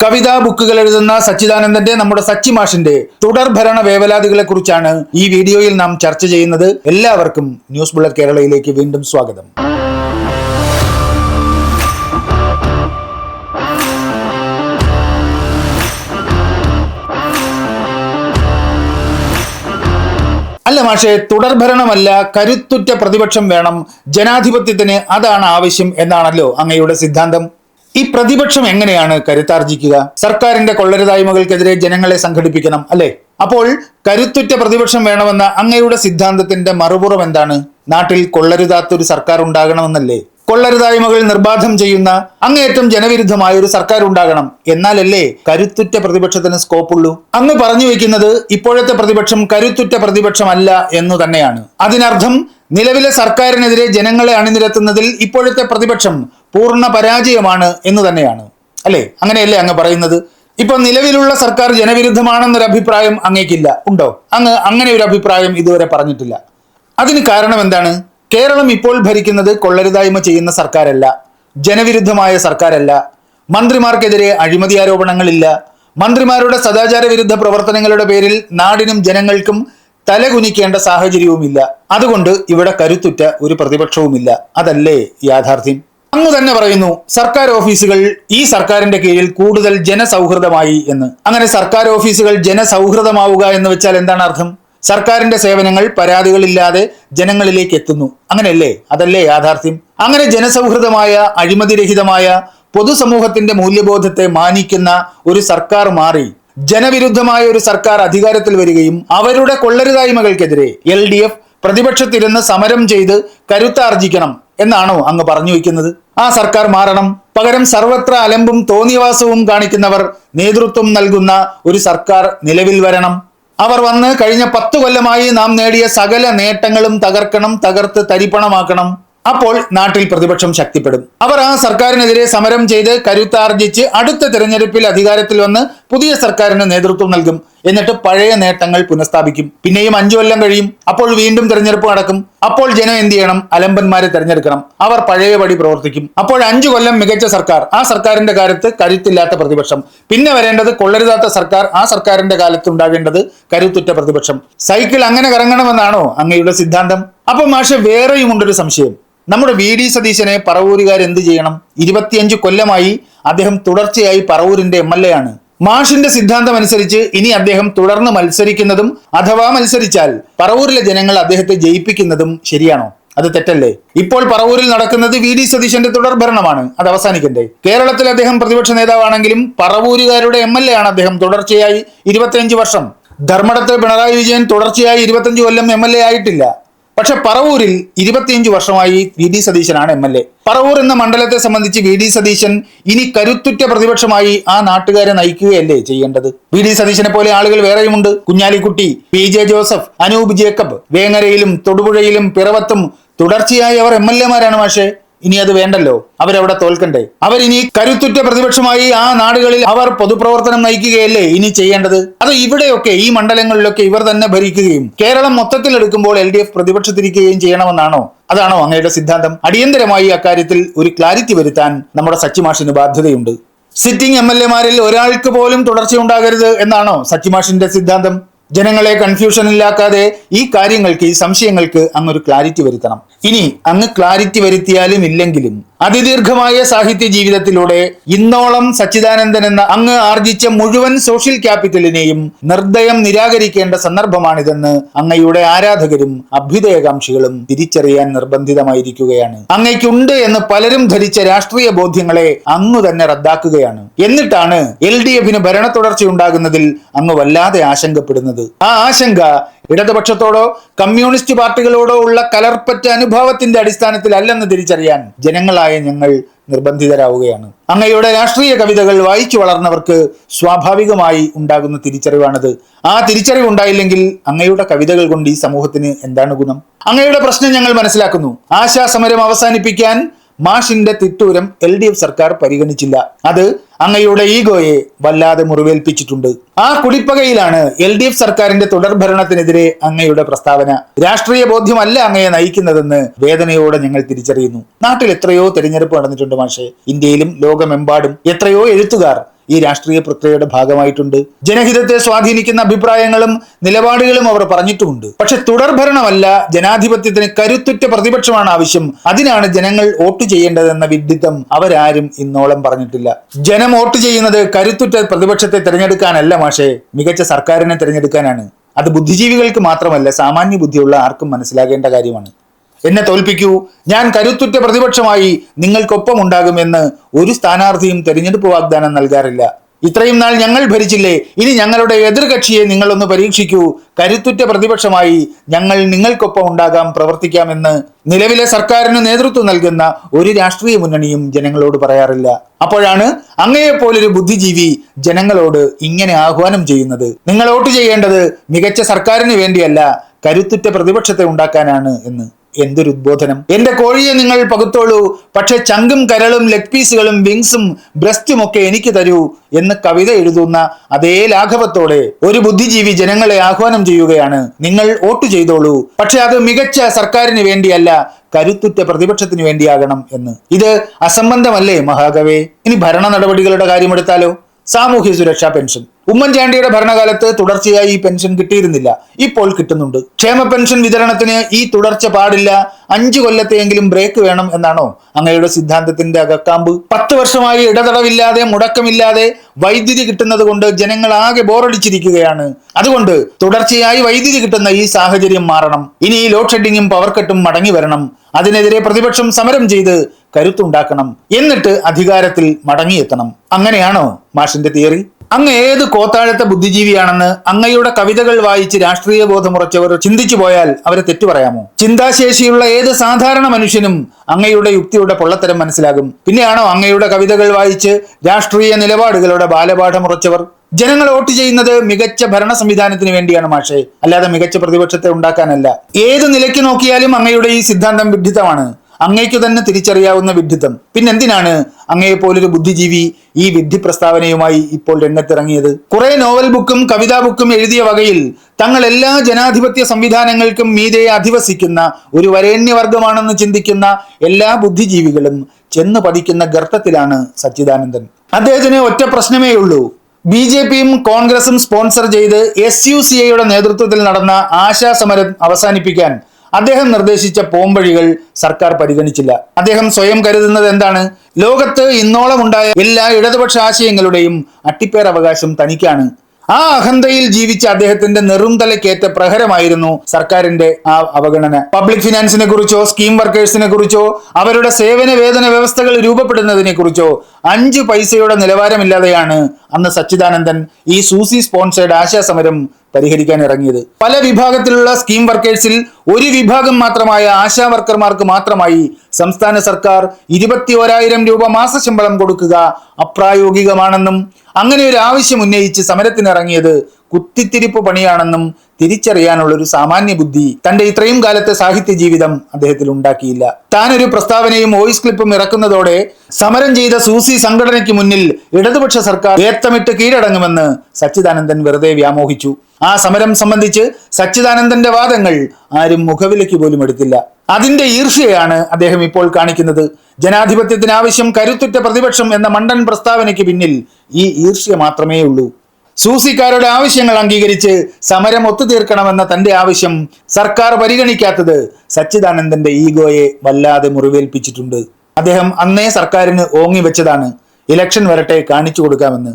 കവിതാ ബുക്കുകൾ എഴുതുന്ന സച്ചിദാനന്ദന്റെ നമ്മുടെ സച്ചി മാഷിന്റെ തുടർ ഭരണ വേവലാതികളെ കുറിച്ചാണ് ഈ വീഡിയോയിൽ നാം ചർച്ച ചെയ്യുന്നത്. എല്ലാവർക്കും ന്യൂസ് ബുള്ളറ്റ് കേരളയിലേക്ക് വീണ്ടും സ്വാഗതം. അല്ല മാഷെ തുടർഭരണമല്ല കരുത്തുറ്റ പ്രതിപക്ഷം വേണം ജനാധിപത്യത്തിന് അതാണ് ആവശ്യം എന്നാണല്ലോ അങ്ങയുടെ സിദ്ധാന്തം. ഈ പ്രതിപക്ഷം എങ്ങനെയാണ് കരുത്താർജിക്കുക? സർക്കാരിന്റെ കൊള്ളരുതായ്മകൾക്കെതിരെ ജനങ്ങളെ സംഘടിപ്പിക്കണം അല്ലെ? അപ്പോൾ കരുത്തുറ്റ പ്രതിപക്ഷം വേണമെന്ന അങ്ങയുടെ സിദ്ധാന്തത്തിന്റെ മറുപുറം എന്താണ്? നാട്ടിൽ കൊള്ളരുതാത്തൊരു സർക്കാർ ഉണ്ടാകണമെന്നല്ലേ? കൊള്ളരുതായ്മകൾ നിർബാധം ചെയ്യുന്ന അങ്ങേയറ്റം ജനവിരുദ്ധമായ ഒരു സർക്കാർ ഉണ്ടാകണം എന്നാലല്ലേ കരുത്തുറ്റ പ്രതിപക്ഷത്തിന് സ്കോപ്പുള്ളൂ അങ്ങ് പറഞ്ഞു വെക്കുന്നത് ഇപ്പോഴത്തെ പ്രതിപക്ഷം കരുത്തുറ്റ പ്രതിപക്ഷമല്ല എന്നു തന്നെയാണ്. അതിനർത്ഥം നിലവിലെ സർക്കാരിനെതിരെ ജനങ്ങളെ അണിനിരത്തുന്നതിൽ ഇപ്പോഴത്തെ പ്രതിപക്ഷം പൂർണ പരാജയമാണ് എന്ന് തന്നെയാണ്. അല്ലേ? അങ്ങനെയല്ലേ അങ്ങ് പറയുന്നത്? ഇപ്പൊ നിലവിലുള്ള സർക്കാർ ജനവിരുദ്ധമാണെന്നൊരു അഭിപ്രായം അങ്ങേക്കില്ല. ഉണ്ടോ? അങ്ങ് അങ്ങനെ ഒരു അഭിപ്രായം ഇതുവരെ പറഞ്ഞിട്ടില്ല. അതിന് കാരണം എന്താണ്? കേരളം ഇപ്പോൾ ഭരിക്കുന്നത് കൊള്ളരുതായ്മ ചെയ്യുന്ന സർക്കാരല്ല ജനവിരുദ്ധമായ സർക്കാരല്ല. മന്ത്രിമാർക്കെതിരെ അഴിമതി ആരോപണങ്ങളില്ല. മന്ത്രിമാരുടെ സദാചാര വിരുദ്ധ പ്രവർത്തനങ്ങളുടെ പേരിൽ നാടിനും ജനങ്ങൾക്കും തലകുനിക്കേണ്ട സാഹചര്യവുമില്ല. അതുകൊണ്ട് ഇവിടെ കരുത്തുറ്റ ഒരു പ്രതിപക്ഷവുമില്ല. അതല്ലേ യാഥാർത്ഥ്യം? അങ്ങ് തന്നെ പറയുന്നു സർക്കാർ ഓഫീസുകൾ ഈ സർക്കാരിന്റെ കീഴിൽ കൂടുതൽ ജനസൗഹൃദമായി എന്ന്. അങ്ങനെ സർക്കാർ ഓഫീസുകൾ ജനസൗഹൃദമാവുക എന്ന് വെച്ചാൽ എന്താണ് അർത്ഥം? സർക്കാരിന്റെ സേവനങ്ങൾ പരാതികളില്ലാതെ ജനങ്ങളിലേക്ക് എത്തുന്നു. അങ്ങനെയല്ലേ? അതല്ലേ യാഥാർത്ഥ്യം? അങ്ങനെ ജനസൗഹൃദമായ അഴിമതിരഹിതമായ പൊതുസമൂഹത്തിന്റെ മൂല്യബോധത്തെ മാനിക്കുന്ന ഒരു സർക്കാർ മാറി ജനവിരുദ്ധമായ ഒരു സർക്കാർ അധികാരത്തിൽ വരികയും അവരുടെ കൊള്ളരുതായ്മകൾക്കെതിരെ എൽ ഡി എഫ് പ്രതിപക്ഷത്തിരുന്ന് സമരം ചെയ്ത് കരുത്താർജിക്കണം എന്നാണോ അങ്ങ് പറഞ്ഞു വയ്ക്കുന്നത്? ആ സർക്കാർ മാറണം. പകരം സർവത്ര അലമ്പും തോന്നിവാസവും കാണിക്കുന്നവർ നേതൃത്വം നൽകുന്ന ഒരു സർക്കാർ നിലവിൽ വരണം. അവർ വന്ന് കഴിഞ്ഞ പത്ത് കൊല്ലമായി നാം നേടിയ സകല നേട്ടങ്ങളും തകർക്കണം തകർത്ത് തരിപ്പണമാക്കണം. അപ്പോൾ നാട്ടിൽ പ്രതിപക്ഷം ശക്തിപ്പെടും. അവർ ആ സർക്കാരിനെതിരെ സമരം ചെയ്ത് കരുത്താർജിച്ച് അടുത്ത തിരഞ്ഞെടുപ്പിൽ അധികാരത്തിൽ വന്ന് പുതിയ സർക്കാരിന് നേതൃത്വം നൽകും. എന്നിട്ട് പഴയ നേട്ടങ്ങൾ പുനഃസ്ഥാപിക്കും. പിന്നെയും അഞ്ചു കൊല്ലം കഴിയും. അപ്പോൾ വീണ്ടും തിരഞ്ഞെടുപ്പ് നടക്കും. അപ്പോൾ ജനം എന്ത് ചെയ്യണം? അലമ്പന്മാരെ തിരഞ്ഞെടുക്കണം. അവർ പഴയപടി പ്രവർത്തിക്കും. അപ്പോൾ അഞ്ചു കൊല്ലം മികച്ച സർക്കാർ. ആ സർക്കാരിന്റെ കാലത്ത് കരുത്തില്ലാത്ത പ്രതിപക്ഷം. പിന്നെ വരേണ്ടത് കൊള്ളരുതാത്ത സർക്കാർ. ആ സർക്കാരിന്റെ കാലത്ത് ഉണ്ടാകേണ്ടത് കരുത്തുറ്റ പ്രതിപക്ഷം. സൈക്കിൾ അങ്ങനെ കറങ്ങണമെന്നാണോ അങ്ങയുടെ സിദ്ധാന്തം? അപ്പൊ മാഷെ വേറെയുമുണ്ടൊരു സംശയം. നമ്മുടെ വി ഡി സതീശനെ പറവൂരുകാർ എന്ത് ചെയ്യണം? ഇരുപത്തിയഞ്ച് കൊല്ലമായി അദ്ദേഹം തുടർച്ചയായി പറവൂരിന്റെ എം എൽ എ ആണ്. മാഷിന്റെ സിദ്ധാന്തം അനുസരിച്ച് ഇനി അദ്ദേഹം തുടർന്ന് മത്സരിക്കുന്നതും അഥവാ മത്സരിച്ചാൽ പറവൂരിലെ ജനങ്ങൾ അദ്ദേഹത്തെ ജയിപ്പിക്കുന്നതും ശരിയാണോ? അത് തെറ്റല്ലേ? ഇപ്പോൾ പറവൂരിൽ നടക്കുന്നത് വി ഡി സതീശന്റെ തുടർ ഭരണമാണ്. അത് അവസാനിക്കണ്ടേ? കേരളത്തിൽ അദ്ദേഹം പ്രതിപക്ഷ നേതാവാണെങ്കിലും പറവൂരുകാരുടെ എം എൽ എ ആണ് അദ്ദേഹം തുടർച്ചയായി ഇരുപത്തിയഞ്ച് വർഷം. ധർമ്മടത്ത് പിണറായി വിജയൻ തുടർച്ചയായി ഇരുപത്തിയഞ്ച് കൊല്ലം എം എൽ എ ആയിട്ടില്ല. പക്ഷെ പറവൂരിൽ ഇരുപത്തിയഞ്ച് വർഷമായി വി ഡി സതീശനാണ് എം എൽ എ. പറവൂർ എന്ന മണ്ഡലത്തെ സംബന്ധിച്ച് വി ഡി സതീശൻ ഇനി കരുത്തുറ്റ പ്രതിപക്ഷമായി ആ നാട്ടുകാരെ നയിക്കുകയല്ലേ ചെയ്യേണ്ടത്? വി ഡി സതീശനെ പോലെ ആളുകൾ വേറെയുമുണ്ട്. Kunhalikutty P J Joseph Anoop Jacob വേങ്ങരയിലും തൊടുപുഴയിലും പിറവത്തും തുടർച്ചയായി അവർ എം എൽ എമാരാണ് പക്ഷേ ഇനി അത് വേണ്ടല്ലോ. അവരവിടെ തോൽക്കണ്ടേ? അവരിനി കരുത്തുറ്റ പ്രതിപക്ഷമായി ആ നാടുകളിൽ അവർ പൊതുപ്രവർത്തനം നയിക്കുകയല്ലേ ഇനി ചെയ്യേണ്ടത്? അത് ഇവിടെയൊക്കെ ഈ മണ്ഡലങ്ങളിലൊക്കെ ഇവർ തന്നെ ഭരിക്കുകയും കേരളം മൊത്തത്തിൽ എടുക്കുമ്പോൾ എൽ ഡി എഫ് പ്രതിപക്ഷത്തിരിക്കുകയും ചെയ്യണമെന്നാണോ? അതാണോ അങ്ങയുടെ സിദ്ധാന്തം? അടിയന്തരമായി അക്കാര്യത്തിൽ ഒരു ക്ലാരിറ്റി വരുത്താൻ നമ്മുടെ സച്ചിമാഷിന് ബാധ്യതയുണ്ട്. സിറ്റിംഗ് എം എൽ എമാരിൽ ഒരാൾക്ക് പോലും തുടർച്ചയുണ്ടാകരുത് എന്നാണോ സച്ചിമാഷിന്റെ സിദ്ധാന്തം? ജനങ്ങളെ കൺഫ്യൂഷൻ ഇല്ലാക്കാതെ ഈ കാര്യങ്ങൾക്ക് ഈ സംശയങ്ങൾക്ക് അങ്ങ് ഒരു ക്ലാരിറ്റി വരുത്തണം. ഇനി അങ്ങ് ക്ലാരിറ്റി വരുത്തിയാലും ഇല്ലെങ്കിലും അതിദീർഘമായ സാഹിത്യ ജീവിതത്തിലൂടെ ഇന്നോളം സച്ചിദാനന്ദൻ എന്ന അങ്ങ് ആർജിച്ച മുഴുവൻ സോഷ്യൽ ക്യാപിറ്റലിനെയും നിർദ്ദയം നിരാകരിക്കേണ്ട സന്ദർഭമാണിതെന്ന് അങ്ങയുടെ ആരാധകരും അഭ്യുദയകാംക്ഷികളും തിരിച്ചറിയാൻ നിർബന്ധിതമായിരിക്കുകയാണ്. അങ്ങയ്ക്കുണ്ട് എന്ന് പലരും ധരിച്ച രാഷ്ട്രീയ ബോധ്യങ്ങളെ അങ്ങ് തന്നെ റദ്ദാക്കുകയാണ്. എന്നിട്ടാണ് എൽ ഡി എഫിന് ഭരണ അങ്ങ് വല്ലാതെ ആശങ്കപ്പെടുന്നത്. ആ ആശങ്ക ഇടതുപക്ഷത്തോടോ കമ്മ്യൂണിസ്റ്റ് പാർട്ടികളോടോ ഉള്ള കലർപ്പറ്റ അനുഭവത്തിന്റെ അടിസ്ഥാനത്തിലല്ലെന്ന് തിരിച്ചറിയാൻ ജനങ്ങളായ ഞങ്ങൾ നിർബന്ധിതരാവുകയാണ്. അങ്ങയുടെ രാഷ്ട്രീയ കവിതകൾ വായിച്ചു വളർന്നവർക്ക് സ്വാഭാവികമായി ഉണ്ടാകുന്ന തിരിച്ചറിവാണത്. ആ തിരിച്ചറിവ് ഉണ്ടായില്ലെങ്കിൽ അങ്ങയുടെ കവിതകൾ കൊണ്ട് ഈ സമൂഹത്തിന് എന്താണ് ഗുണം? അങ്ങയുടെ പ്രശ്നം ഞങ്ങൾ മനസ്സിലാക്കുന്നു. ആശാസമരം അവസാനിപ്പിക്കാൻ മാഷിന്റെ തിട്ടൂരം എൽ സർക്കാർ പരിഗണിച്ചില്ല. അത് അങ്ങയുടെ ഈഗോയെ വല്ലാതെ മുറിവേൽപ്പിച്ചിട്ടുണ്ട്. ആ കുടിപ്പകയിലാണ് എൽ ഡി എഫ് സർക്കാരിന്റെ തുടർ ഭരണത്തിനെതിരെ അങ്ങയുടെ പ്രസ്താവന. രാഷ്ട്രീയ ബോധ്യമല്ല അങ്ങയെ നയിക്കുന്നതെന്ന് വേദനയോടെ ഞങ്ങൾ തിരിച്ചറിയുന്നു. നാട്ടിൽ എത്രയോ തെരഞ്ഞെടുപ്പ് നടന്നിട്ടുണ്ട് മാഷെ. ഇന്ത്യയിലും ലോകമെമ്പാടും എത്രയോ എഴുത്തുകാർ ഈ രാഷ്ട്രീയ പ്രക്രിയയുടെ ഭാഗമായിട്ടുണ്ട്. ജനഹിതത്തെ സ്വാധീനിക്കുന്ന അഭിപ്രായങ്ങളും നിലപാടുകളും അവർ പറഞ്ഞിട്ടുമുണ്ട്. പക്ഷെ തുടർഭരണമല്ല ജനാധിപത്യത്തിന് കരുത്തുറ്റ പ്രതിപക്ഷമാണ് ആവശ്യം. അതിനാണ് ജനങ്ങൾ വോട്ട് ചെയ്യേണ്ടതെന്ന വിഡിത്തം അവരാരും ഇന്നോളം പറഞ്ഞിട്ടില്ല. ജനം വോട്ട് ചെയ്യുന്നത് കരുത്തുറ്റ പ്രതിപക്ഷത്തെ തിരഞ്ഞെടുക്കാനല്ല മാഷേ മികച്ച സർക്കാരിനെ തിരഞ്ഞെടുക്കാനാണ്. അത് ബുദ്ധിജീവികൾക്ക് മാത്രമല്ല സാമാന്യ ബുദ്ധിയുള്ള ആർക്കും മനസ്സിലാകേണ്ട കാര്യമാണ്. എന്നെ തോൽപ്പിക്കൂ. ഞാൻ കരുത്തുറ്റ പ്രതിപക്ഷമായി നിങ്ങൾക്കൊപ്പം ഉണ്ടാകുമെന്ന് ഒരു സ്ഥാനാർത്ഥിയും തെരഞ്ഞെടുപ്പ് വാഗ്ദാനം നൽകാറില്ല. ഇത്രയും നാൾ ഞങ്ങൾ ഭരിച്ചില്ലേ? ഇനി ഞങ്ങളുടെ എതിർകക്ഷിയെ നിങ്ങളൊന്ന് പരീക്ഷിക്കൂ. കരുത്തുറ്റ പ്രതിപക്ഷമായി ഞങ്ങൾ നിങ്ങൾക്കൊപ്പം ഉണ്ടാകാം പ്രവർത്തിക്കാമെന്ന് നിലവിലെ സർക്കാരിന് നേതൃത്വം നൽകുന്ന ഒരു രാഷ്ട്രീയ മുന്നണിയും ജനങ്ങളോട് പറയാറില്ല. അപ്പോഴാണ് അങ്ങയെപ്പോലൊരു ബുദ്ധിജീവി ജനങ്ങളോട് ഇങ്ങനെ ആഹ്വാനം ചെയ്യുന്നത്. നിങ്ങൾ വോട്ട് ചെയ്യേണ്ടത് മികച്ച സർക്കാരിന് വേണ്ടിയല്ല കരുത്തുറ്റ പ്രതിപക്ഷത്തെ ഉണ്ടാക്കാനാണ് എന്ന്. എന്തൊരു ഉദ്ബോധനം? എന്റെ കോഴിയെ നിങ്ങൾ പകുത്തോളൂ. പക്ഷെ ചങ്കും കരളും ലെഗ് പീസുകളും വിങ്സും ബ്രസ്റ്റും ഒക്കെ എനിക്ക് തരൂ എന്ന് കവിത എഴുതുന്ന അതേ ലാഘവത്തോടെ ഒരു ബുദ്ധിജീവി ജനങ്ങളെ ആഹ്വാനം ചെയ്യുകയാണ്. നിങ്ങൾ വോട്ട് ചെയ്തോളൂ. പക്ഷെ അത് മികച്ച സർക്കാരിന് വേണ്ടിയല്ല കരുത്തുറ്റ പ്രതിപക്ഷത്തിന് വേണ്ടിയാകണം എന്ന്. ഇത് അസംബന്ധമല്ലേ മഹാകവേ? ഇനി ഭരണ നടപടികളുടെ കാര്യമെടുത്താലോ സാമൂഹ്യ സുരക്ഷാ പെൻഷൻ. ഉമ്മൻചാണ്ടിയുടെ ഭരണകാലത്ത് തുടർച്ചയായി ഈ പെൻഷൻ കിട്ടിയിരുന്നില്ല. ഇപ്പോൾ കിട്ടുന്നുണ്ട്. ക്ഷേമ പെൻഷൻ വിതരണത്തിന് ഈ തുടർച്ച പാടില്ല. അഞ്ചു കൊല്ലത്തെയെങ്കിലും ബ്രേക്ക് വേണം എന്നാണോ അങ്ങയുടെ സിദ്ധാന്തത്തിന്റെ അകക്കാമ്പ്? പത്ത് വർഷമായി ഇടതടവില്ലാതെ മുടക്കമില്ലാതെ വൈദ്യുതി കിട്ടുന്നത് കൊണ്ട് ജനങ്ങൾ ആകെ ബോറടിച്ചിരിക്കുകയാണ്. അതുകൊണ്ട് തുടർച്ചയായി വൈദ്യുതി കിട്ടുന്ന ഈ സാഹചര്യം മാറണം. ഇനി ഈ ലോഡ് ഷെഡിങ്ങും പവർ കട്ടും മടങ്ങി വരണം. അതിനെതിരെ പ്രതിപക്ഷം സമരം ചെയ്ത് കരുത്തുണ്ടാക്കണം. എന്നിട്ട് അധികാരത്തിൽ മടങ്ങിയെത്തണം. അങ്ങനെയാണോ മാഷിന്റെ തിയറി? അങ്ങ് ഏത് കോത്താഴത്തെ ബുദ്ധിജീവിയാണെന്ന് അങ്ങയുടെ കവിതകൾ വായിച്ച് രാഷ്ട്രീയ ബോധമുറച്ചവർ ചിന്തിച്ചു പോയാൽ അവരെ തെറ്റു പറയാമോ? ചിന്താശേഷിയുള്ള ഏത് സാധാരണ മനുഷ്യനും അങ്ങയുടെ യുക്തിയുടെ പൊള്ളത്തരം മനസ്സിലാകും. പിന്നെയാണോ അങ്ങയുടെ കവിതകൾ വായിച്ച് രാഷ്ട്രീയ നിലപാടുകളുടെ ബാലപാഠമുറച്ചവർ ജനങ്ങൾ വോട്ട് ചെയ്യുന്നത് മികച്ച ഭരണ സംവിധാനത്തിന് വേണ്ടിയാണ് മാഷേ. അല്ലാതെ മികച്ച പ്രതിപക്ഷത്തെ ഉണ്ടാക്കാനല്ല. ഏത് നിലയ്ക്ക് നോക്കിയാലും അങ്ങയുടെ ഈ സിദ്ധാന്തം വിഡ്ഢിത്തമാണ് അങ്ങയ്ക്ക് തന്നെ തിരിച്ചറിയാവുന്ന വിഡ്ഢിത്തം. പിന്നെന്തിനാണ് അങ്ങയെപ്പോലൊരു ബുദ്ധിജീവി ഈ വിഡ്ഢി പ്രസ്താവനയുമായി ഇപ്പോൾ രംഗത്തിറങ്ങിയത്? കുറെ നോവൽ ബുക്കും കവിതാ ബുക്കും എഴുതിയ വകയിൽ തങ്ങൾ എല്ലാ ജനാധിപത്യ സംവിധാനങ്ങൾക്കും മീതെ അധിവസിക്കുന്ന ഒരു വരേണ്യവർഗമാണെന്ന് ചിന്തിക്കുന്ന എല്ലാ ബുദ്ധിജീവികളും ചെന്ന് പഠിക്കുന്ന ഗർത്തത്തിലാണ് സച്ചിദാനന്ദൻ. അദ്ദേഹത്തിന് ഒറ്റ പ്രശ്നമേ ഉള്ളൂ. ബി ജെ പിയും കോൺഗ്രസും സ്പോൺസർ ചെയ്ത് എസ് യു സി ഐയുടെ നേതൃത്വത്തിൽ നടന്ന ആശാ സമരം അവസാനിപ്പിക്കാൻ അദ്ദേഹം നിർദ്ദേശിച്ച പോംവഴികൾ സർക്കാർ പരിഗണിച്ചില്ല. അദ്ദേഹം സ്വയം കരുതുന്നത് എന്താണ്? ലോകത്ത് ഇന്നോളം ഉണ്ടായ എല്ലാ ഇടതുപക്ഷ ആശയങ്ങളുടെയും അട്ടിപ്പേർ അവകാശം തനിക്കാണ്. ആ അഹന്തയിൽ ജീവിച്ച അദ്ദേഹത്തിന്റെ നെറുംതലക്കേറ്റ പ്രഹരമായിരുന്നു സർക്കാരിന്റെ ആ അവഗണന. പബ്ലിക് ഫിനാൻസിനെ കുറിച്ചോ സ്കീം വർക്കേഴ്സിനെ കുറിച്ചോ അവരുടെ സേവന വേതന വ്യവസ്ഥകൾ രൂപപ്പെടുന്നതിനെ കുറിച്ചോ അഞ്ച് പൈസയുടെ നിലവാരമില്ലാതെയാണ് അന്ന് സച്ചിദാനന്ദൻ ഈ സൂസി സ്പോൺസേഡ് ആശാസമരം പരിഹരിക്കാൻ ഇറങ്ങിയത്. പല വിഭാഗത്തിലുള്ള സ്കീം വർക്കേഴ്സിൽ ഒരു വിഭാഗം മാത്രമായ ആശാ വർക്കർമാർക്ക് മാത്രമായി സംസ്ഥാന സർക്കാർ ഇരുപത്തി ഓരായിരം രൂപ മാസശമ്പളം കൊടുക്കുക അപ്രായോഗികമാണെന്നും അങ്ങനെ ഒരു ആവശ്യം ഉന്നയിച്ച് സമരത്തിനിറങ്ങിയത് കുത്തിത്തിരിപ്പ് പണിയാണെന്നും തിരിച്ചറിയാനുള്ള ഒരു സാമാന്യ ബുദ്ധി തന്റെ ഇത്രയും കാലത്തെ സാഹിത്യ ജീവിതം അദ്ദേഹത്തിൽ ഉണ്ടാക്കിയില്ല. താനൊരു പ്രസ്താവനയും വോയിസ് ക്ലിപ്പും ഇറക്കുന്നതോടെ സമരം ചെയ്ത സൂസി സംഘടനയ്ക്ക് മുന്നിൽ ഇടതുപക്ഷ സർക്കാർ ഏത്തമിട്ട് കീഴടങ്ങുമെന്ന് സച്ചിദാനന്ദൻ വെറുതെ വ്യാമോഹിച്ചു. ആ സമരം സംബന്ധിച്ച് സച്ചിദാനന്ദന്റെ വാദങ്ങൾ ആരും മുഖവിലയ്ക്ക് പോലും എടുത്തില്ല. അതിന്റെ ഈർഷ്യയാണ് അദ്ദേഹം ഇപ്പോൾ കാണിക്കുന്നത്. ജനാധിപത്യത്തിന് ആവശ്യം കരുത്തുറ്റ പ്രതിപക്ഷം എന്ന മണ്ടൻ പ്രസ്താവനയ്ക്ക് പിന്നിൽ ഈ ഈർഷ്യ മാത്രമേ ഉള്ളൂ സൂസിക്കാരുടെ ആവശ്യങ്ങൾ അംഗീകരിച്ച് സമരം ഒത്തുതീർക്കണമെന്ന തന്റെ ആവശ്യം സർക്കാർ പരിഗണിക്കാത്തത് സച്ചിദാനന്ദന്റെ ഈഗോയെ വല്ലാതെ മുറിവേൽപ്പിച്ചിട്ടുണ്ട്. അദ്ദേഹം അന്നേ സർക്കാരിന് ഓങ്ങി വെച്ചതാണ്. ഇലക്ഷൻ വരട്ടെ കാണിച്ചു കൊടുക്കാമെന്ന്.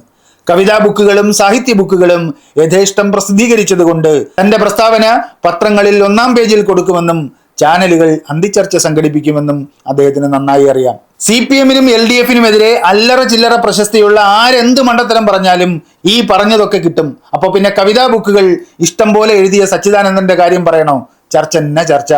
കവിതാ ബുക്കുകളും സാഹിത്യ ബുക്കുകളും യഥേഷ്ടം പ്രസിദ്ധീകരിച്ചതുകൊണ്ട് തന്റെ പ്രസ്താവന പത്രങ്ങളിൽ ഒന്നാം പേജിൽ കൊടുക്കുമെന്നും ചാനലുകൾ അന്തിച്ചർച്ച സംഘടിപ്പിക്കുമെന്നും അദ്ദേഹത്തിന് നന്നായി അറിയാം. സി പി എമ്മിനും എൽ ഡി എഫിനുമെതിരെ അല്ലറ ചില്ലറ പ്രശസ്തിയുള്ള ആരെന്ത് മണ്ടത്തരം പറഞ്ഞാലും ഈ പറഞ്ഞതൊക്കെ കിട്ടും. അപ്പൊ പിന്നെ കവിതാ ബുക്കുകൾ ഇഷ്ടം പോലെ എഴുതിയ സച്ചിദാനന്ദന്റെ കാര്യം പറയണോ? ചർച്ച എന്ന ചർച്ച.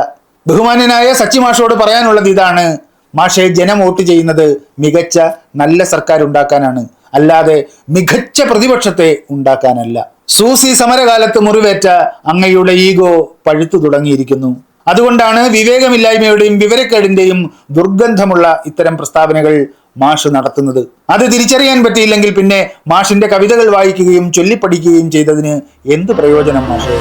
ബഹുമാന്യനായ സച്ചി മാഷോട് പറയാനുള്ളത് ഇതാണ്. മാഷെ ജനം വോട്ട് ചെയ്യുന്നത് മികച്ച നല്ല സർക്കാർ ഉണ്ടാക്കാനാണ്. അല്ലാതെ മികച്ച പ്രതിപക്ഷത്തെ ഉണ്ടാക്കാനല്ല. സൂസി സമരകാലത്ത് മുറിവേറ്റ അങ്ങയുടെ ഈഗോ പഴുത്തു തുടങ്ങിയിരിക്കുന്നു. അതുകൊണ്ടാണ് വിവേകമില്ലായ്മയുടെയും വിവരക്കേടിന്റെയും ദുർഗന്ധമുള്ള ഇത്തരം പ്രസ്താവനകൾ മാഷ് നടത്തുന്നത്. അത് തിരിച്ചറിയാൻ പറ്റിയില്ലെങ്കിൽ പിന്നെ മാഷിന്റെ കവിതകൾ വായിക്കുകയും ചൊല്ലിപ്പഠിക്കുകയും ചെയ്തതിന് എന്ത് പ്രയോജനം മാഷേ?